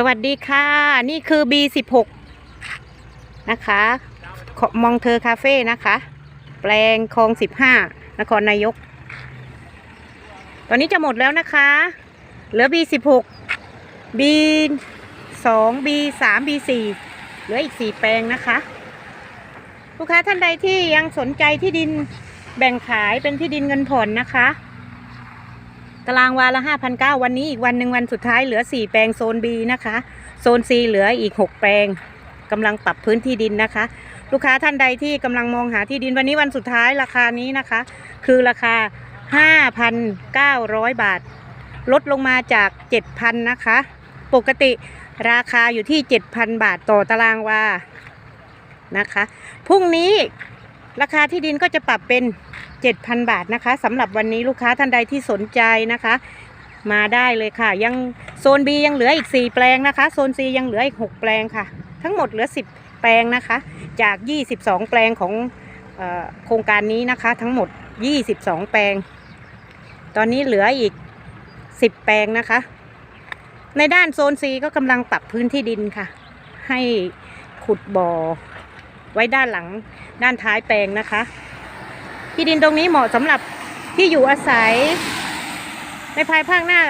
สวัสดีค่ะ นี่คือ B16 นะคะมองเธอคาเฟ่นะคะ แปลงคลอง 15 นครนายก ตอนนี้จะหมดแล้วนะคะ เหลือ B16 B2 B3 B4 เหลืออีก 4 แปลงนะคะ ลูกค้าท่านใดที่ยังสนใจที่ดินแบ่งขายเป็นที่ดินเงินผ่อนนะคะ ตารางวาละ5,900วันนี้อีกวันหนึ่งวันสุดท้ายเหลือ 4 แปลงโซน B นะคะ โซน C เหลืออีก 6 แปลงกำลังปรับพื้นที่ดินนะคะ ลูกค้าท่านใดที่กำลังมองหาที่ดินวันนี้วันสุดท้ายราคานี้นะคะ คือราคา 5,900 บาท ลดลงมาจาก 7,000 นะคะ ปกติราคาอยู่ที่ 7,000 บาทต่อตารางวานะคะพรุ่งนี้ราคาที่ดินก็จะปรับเป็น 7,000 บาทนะคะสำหรับวันนี้ลูกค้าท่านใดที่สนใจนะคะ มาได้เลยค่ะ ยังโซน B ยังเหลืออีก 4 แปลงนะคะ โซน C ยังเหลืออีก 6 แปลงค่ะ ทั้งหมดเหลือ 10 แปลงนะคะ จาก 22 แปลงของออโครงการนี้นะคะ ทั้งหมด 22 แปลง ตอนนี้เหลืออีก 10 แปลงนะคะ ในด้านโซน C ก็กำลังปรับพื้นที่ดินค่ะ ให้ขุดบ่อไว้ด้านหลังด้านท้ายแปลงนะคะ ที่ดินตรงนี้เหมาะสำหรับที่อยู่อาศัย ในภายภาคหน้า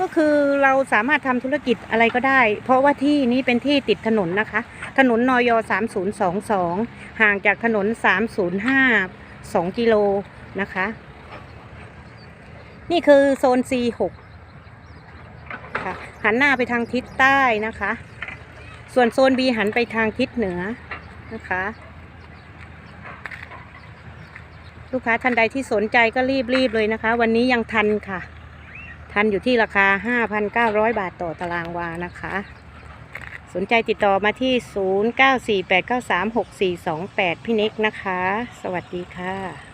ก็คือเราสามารถทำธุรกิจอะไรก็ได้ เพราะว่าที่นี้เป็นที่ติดถนนนะคะ ถนนนอย3022 ห่างจากถนน 305 2 กิโลนะคะ นี่คือโซน C6 ค่ะหันหน้าไปทางทิศใต้นะคะ ส่วนโซน B หันไปทางทิศเหนือนะคะ ลูกค้าท่านใดที่สนใจก็รีบๆเลยนะคะ วันนี้ยังทันค่ะ ทันอยู่ที่ราคา 5,900 บาทต่อตารางวานะคะ สนใจติดต่อมาที่ 0948936428 พี่นิกนะคะ สวัสดีค่ะ